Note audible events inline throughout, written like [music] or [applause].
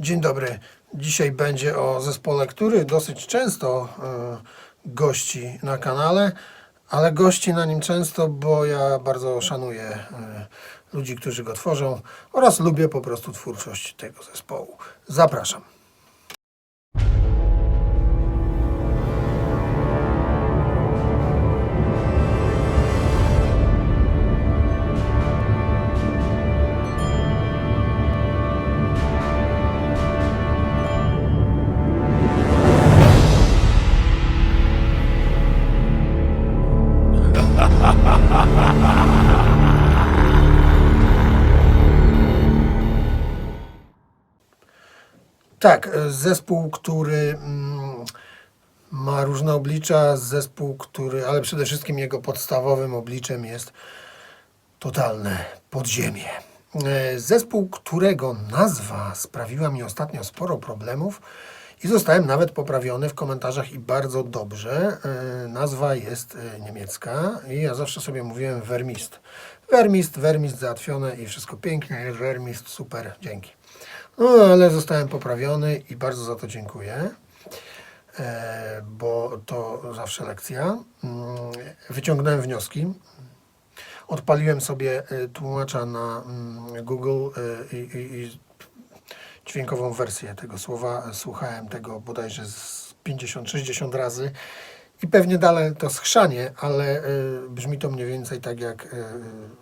Dzień dobry. Dzisiaj będzie o zespole, który dosyć często e, gości na kanale, ale gości na nim często, bo ja bardzo szanuję e, ludzi, którzy go tworzą oraz lubię po prostu twórczość tego zespołu. Zapraszam. Tak, e, zespół, który mm, ma różne oblicza, zespół, który, ale przede wszystkim jego podstawowym obliczem jest totalne podziemie. E, Zespół, którego nazwa sprawiła mi ostatnio sporo problemów i zostałem nawet poprawiony w komentarzach i bardzo dobrze. E, Nazwa jest niemiecka i ja zawsze sobie mówiłem Vermist. Vermist, Vermist załatwione i wszystko pięknie, Vermist, super, dzięki. No ale zostałem poprawiony i bardzo za to dziękuję e, bo to zawsze lekcja. Mm, Wyciągnąłem wnioski. Odpaliłem sobie e, tłumacza na mm, Google e, i, i, i dźwiękową wersję tego słowa. Słuchałem tego bodajże z 50-60 razy i pewnie dalej to schrzanie, ale e, brzmi to mniej więcej tak jak e,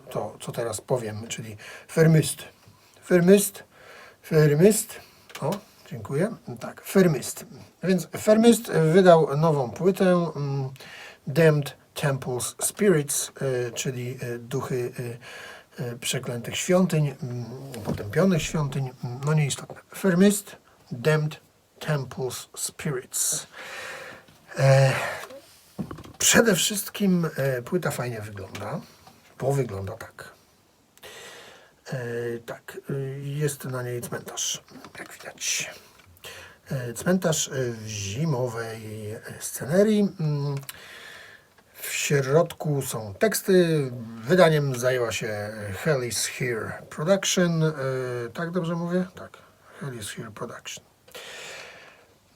to, co teraz powiem, czyli fermyst. Fermyst, fermyst. O, dziękuję. Tak, fermyst. Więc fermyst wydał nową płytę mm, Damned Temples Spirits, e, czyli e, duchy e, przeklętych świątyń, mm, potępionych świątyń, no nieistotne. Fermist, Damned Temples Spirits. Przede wszystkim płyta fajnie wygląda, bo wygląda tak. E, tak, e, jest na niej cmentarz, jak widać. E, Cmentarz w zimowej scenerii. Mm, W środku są teksty. Wydaniem zajęła się Hell is Here Production. Tak dobrze mówię? Tak. Hell is Here Production.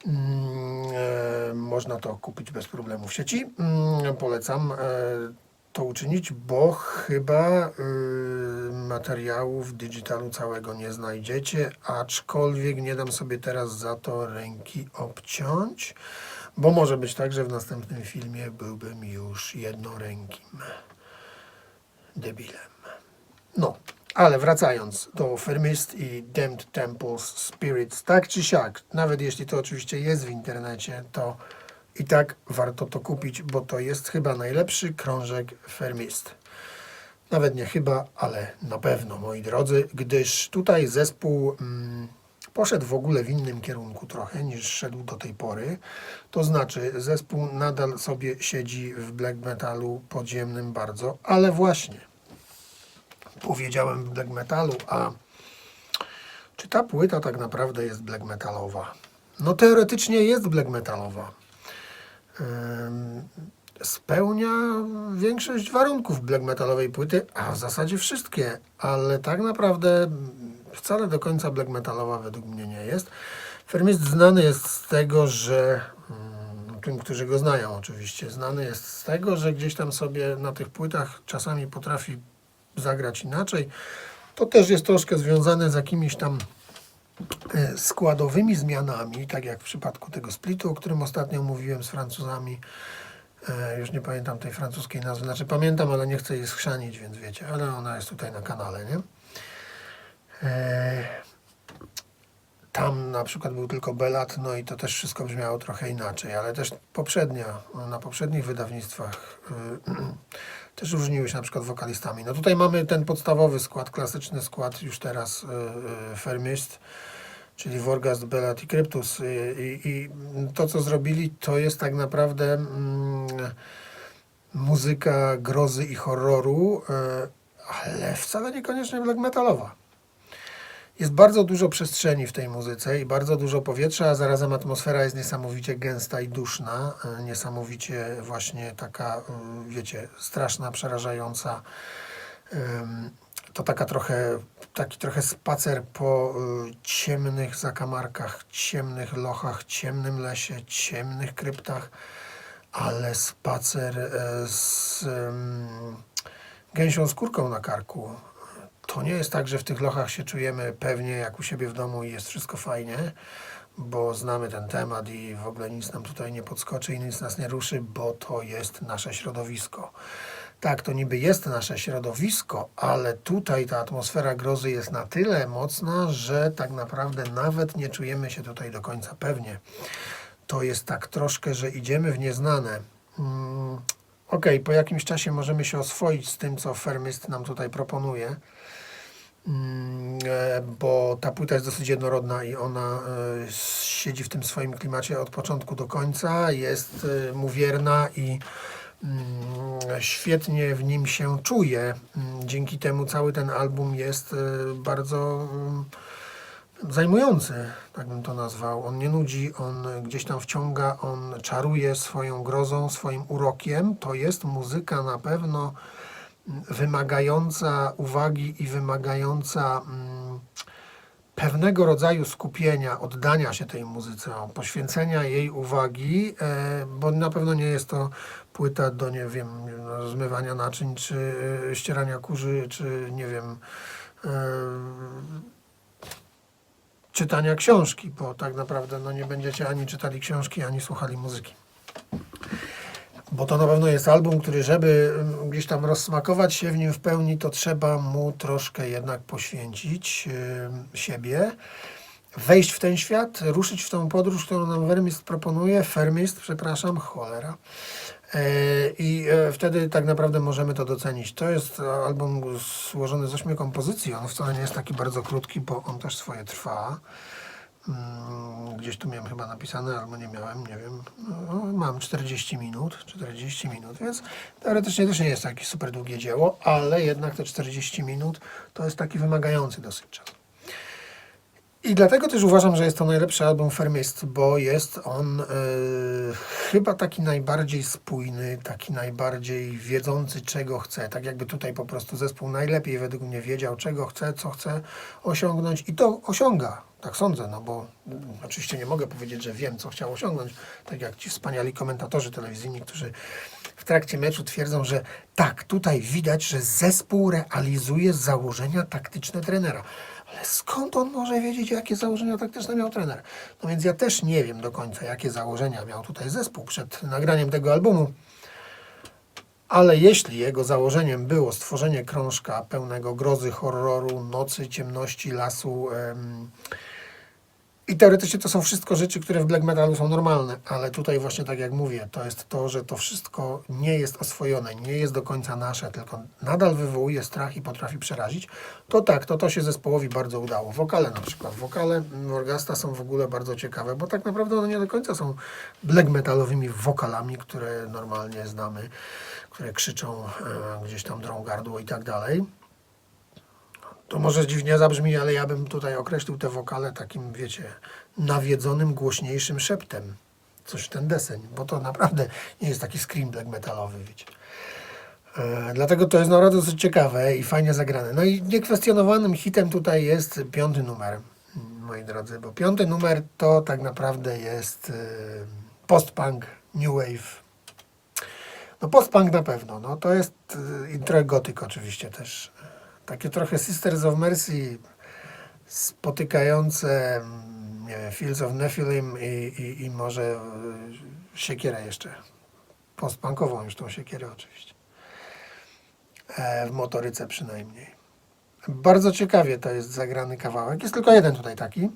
Mm, Można to kupić bez problemu w sieci. Mm, Polecam to uczynić, bo chyba y, materiału w digitalu całego nie znajdziecie, aczkolwiek nie dam sobie teraz za to ręki obciąć, bo może być tak, że w następnym filmie byłbym już jednorękim debilem. No, ale wracając do Fermist i Damned Temples Spirits, tak czy siak, nawet jeśli to oczywiście jest w internecie, to i tak warto to kupić, bo to jest chyba najlepszy krążek Fermist. Nawet nie chyba, ale na pewno, moi drodzy, gdyż tutaj zespół mm, poszedł w ogóle w innym kierunku trochę niż szedł do tej pory. To znaczy, zespół nadal sobie siedzi w black metalu podziemnym bardzo, ale właśnie powiedziałem black metalu, a czy ta płyta tak naprawdę jest black metalowa? No teoretycznie jest black metalowa. Spełnia większość warunków black metalowej płyty, a w zasadzie wszystkie, ale tak naprawdę wcale do końca black metalowa według mnie nie jest. Fermist znany jest z tego, że mm, tym, którzy go znają oczywiście, znany jest z tego, że gdzieś tam sobie na tych płytach czasami potrafi zagrać inaczej. To też jest troszkę związane z jakimiś tam składowymi zmianami, tak jak w przypadku tego splitu, o którym ostatnio mówiłem z Francuzami. E, Już nie pamiętam tej francuskiej nazwy, znaczy pamiętam, ale nie chcę jej schrzanić, więc wiecie, ale ona jest tutaj na kanale, nie? E, Tam na przykład był tylko Belat, no i to też wszystko brzmiało trochę inaczej, ale też poprzednia, na poprzednich wydawnictwach [clears throat] też różniły się na przykład wokalistami. No tutaj mamy ten podstawowy skład, klasyczny skład już teraz y, y, Fermist, czyli Vorgast, Belat i Kryptus. Y, I, to, co zrobili, to jest tak naprawdę mm, muzyka grozy i horroru, y, ale wcale niekoniecznie black metalowa. Jest bardzo dużo przestrzeni w tej muzyce i bardzo dużo powietrza, a zarazem atmosfera jest niesamowicie gęsta i duszna, e, niesamowicie właśnie taka, e, wiecie, straszna, przerażająca. To taka trochę, taki trochę spacer po y, ciemnych zakamarkach, ciemnych lochach, ciemnym lesie, ciemnych kryptach, ale spacer e, z gęsią skórką na karku. To nie jest tak, że w tych lochach się czujemy pewnie jak u siebie w domu i jest wszystko fajnie, bo znamy ten temat i w ogóle nic nam tutaj nie podskoczy i nic nas nie ruszy, bo to jest nasze środowisko. Tak, to niby jest nasze środowisko, ale tutaj ta atmosfera grozy jest na tyle mocna, że tak naprawdę nawet nie czujemy się tutaj do końca pewnie. To jest tak troszkę, że idziemy w nieznane. Mm, Okej, po jakimś czasie możemy się oswoić z tym, co Fermist nam tutaj proponuje, bo ta płyta jest dosyć jednorodna i ona e, siedzi w tym swoim klimacie od początku do końca, jest e, mu wierna i mm, świetnie w nim się czuje. Mm, Dzięki temu cały ten album jest e, bardzo mm, zajmujący, tak bym to nazwał. On nie nudzi, on gdzieś tam wciąga, on czaruje swoją grozą, swoim urokiem. To jest muzyka na pewno mm, wymagająca uwagi i wymagająca mm, pewnego rodzaju skupienia, oddania się tej muzyce, poświęcenia jej uwagi, e, bo na pewno nie jest to płyta do, nie wiem, zmywania naczyń, czy e, ścierania kurzy, czy nie wiem, e, czytania książki, bo tak naprawdę no, nie będziecie ani czytali książki, ani słuchali muzyki. Bo to na pewno jest album, który żeby gdzieś tam rozsmakować się w nim w pełni, to trzeba mu troszkę jednak poświęcić yy, siebie, wejść w ten świat, ruszyć w tą podróż, którą nam Vermist proponuje, Fermist, przepraszam, cholera. E, I e, wtedy tak naprawdę możemy to docenić. To jest album złożony z ośmiu kompozycji. On wcale nie jest taki bardzo krótki, bo on też swoje trwa. Mm, Gdzieś tu miałem chyba napisane, albo nie miałem, nie wiem. No, mam 40 minut, 40 minut, więc teoretycznie też nie jest takie super długie dzieło, ale jednak te 40 minut to jest taki wymagający dosyć czas. I dlatego też uważam, że jest to najlepszy album Fermist, bo jest on e, chyba taki najbardziej spójny, taki najbardziej wiedzący, czego chce. Tak jakby tutaj po prostu zespół najlepiej według mnie wiedział, czego chce, co chce osiągnąć i to osiąga. Tak sądzę, no bo oczywiście nie mogę powiedzieć, że wiem, co chciał osiągnąć. Tak jak ci wspaniali komentatorzy telewizyjni, którzy w trakcie meczu twierdzą, że tak, tutaj widać, że zespół realizuje założenia taktyczne trenera. Ale skąd on może wiedzieć, jakie założenia taktyczne miał trener? No więc ja też nie wiem do końca, jakie założenia miał tutaj zespół przed nagraniem tego albumu. Ale jeśli jego założeniem było stworzenie krążka pełnego grozy, horroru, nocy, ciemności, lasu, i teoretycznie to są wszystko rzeczy, które w black metalu są normalne, ale tutaj właśnie tak jak mówię, to jest to, że to wszystko nie jest oswojone, nie jest do końca nasze, tylko nadal wywołuje strach i potrafi przerazić, to tak, to to się zespołowi bardzo udało. Wokale na przykład, wokale Morgasta są w ogóle bardzo ciekawe, bo tak naprawdę one nie do końca są black metalowymi wokalami, które normalnie znamy, które krzyczą, e, gdzieś tam drą gardło i tak dalej. To może dziwnie zabrzmi, ale ja bym tutaj określił te wokale takim, wiecie, nawiedzonym, głośniejszym szeptem. Coś w ten deseń, bo to naprawdę nie jest taki scream black metalowy, wiecie. E, dlatego to jest naprawdę dosyć ciekawe i fajnie zagrane. No i niekwestionowanym hitem tutaj jest piąty numer, moi drodzy, bo piąty numer to tak naprawdę jest e, post-punk, new wave. No post-punk na pewno, no to jest e, i gotyk oczywiście też. Takie trochę Sisters of Mercy spotykające mm, nie wiem, Fields of Nephilim i, i, i może e, siekierę jeszcze. Postpunkową już tą siekierę oczywiście. E, w motoryce przynajmniej. Bardzo ciekawie to jest zagrany kawałek. Jest tylko jeden tutaj taki.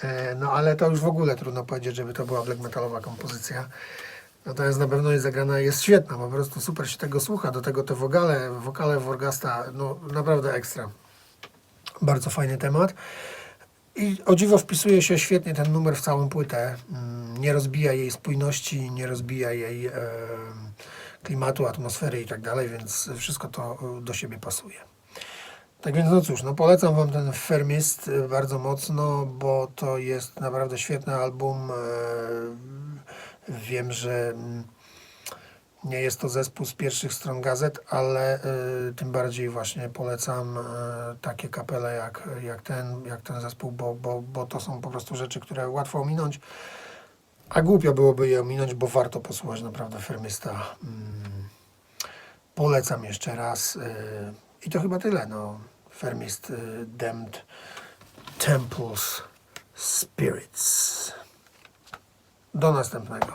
E, no ale to już w ogóle trudno powiedzieć, żeby to była black metalowa kompozycja. Natomiast na pewno jest zagrana, jest świetna, po prostu super się tego słucha. Do tego te wokale, wokale Worgasta, no naprawdę ekstra. Bardzo fajny temat. I o dziwo wpisuje się świetnie ten numer w całą płytę. Mm, Nie rozbija jej spójności, nie rozbija jej e, klimatu, atmosfery i tak dalej, więc wszystko to e, do siebie pasuje. Tak więc no cóż, no polecam Wam ten Fermist e, bardzo mocno, bo to jest naprawdę świetny album. E, Wiem, że mm, Nie jest to zespół z pierwszych stron gazet, ale y, tym bardziej właśnie polecam y, takie kapele jak, jak, ten, jak ten zespół, bo, bo, bo to są po prostu rzeczy, które łatwo ominąć. A głupio byłoby je ominąć, bo warto posłuchać naprawdę Fermista. Mm, polecam jeszcze raz. y, I to chyba tyle. No. Fermist y, Damned Temples Spirits. Do następnego.